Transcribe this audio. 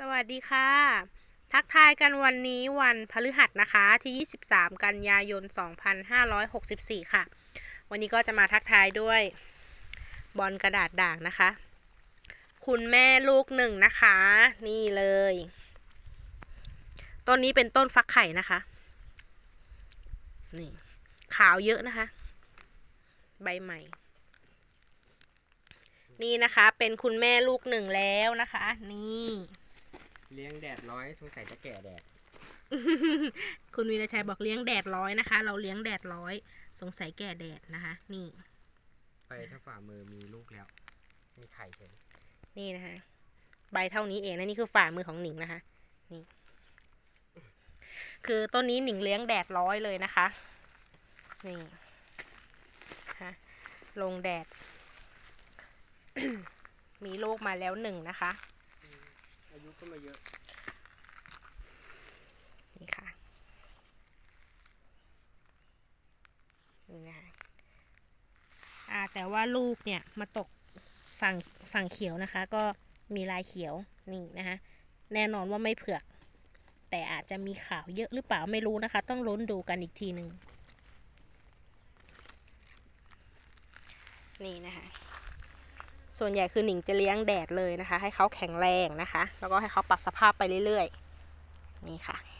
สวัสดีค่ะ ทักทายกันวันนี้วันพฤหัสนะคะ ที่ 23 กันยายน 2564 ค่ะ วันนี้ก็จะมาทักทายด้วย บอลกระดาษด่างนะคะ คุณแม่ลูกหนึ่งนะคะ นี่เลย ต้นนี้เป็นต้นฟักไข่นะคะ นี่ ขาวเยอะนะคะ ใบใหม่นี่นะคะ เป็นคุณแม่ลูกหนึ่งแล้วนะคะ นี่ เลี้ยงแดดร้อยสงสัยจะแก่แดด คุณวีรชัยบอกเลี้ยงแดดร้อยนะคะ เราเลี้ยงแดดร้อย สงสัยแก่แดดนะคะ นี่ ไปถ้าฝ่ามือมีลูกแล้ว มีไข่เห็นนี่นะคะ ใบเท่านี้เองนะนี่คือฝ่ามือของหนิงนะคะ นี่ คือต้นนี้หนิงเลี้ยงแดดร้อยเลยนะคะ นี่นะคะลงแดด มีลูกมาแล้วหนึ่งนะคะ อายุก็มาเยอะ นี่ค่ะนี่นะคะอ่าแต่ว่าลูกเนี่ยมาตกฝั่งฝั่งเขียวนะคะ ก็มีลายเขียวนี่นะคะแน่นอนว่าไม่เผือก แต่อาจจะมีขาวเยอะหรือเปล่าไม่รู้นะคะ ต้องลุ้นดูกันอีกทีหนึ่งนี่นะคะ ส่วนใหญ่คือหนิงจะเลี้ยงแดดเลยนะคะ ให้เขาแข็งแรงนะคะ แล้วก็ให้เขาปรับสภาพไปเรื่อยๆ นี่ค่ะ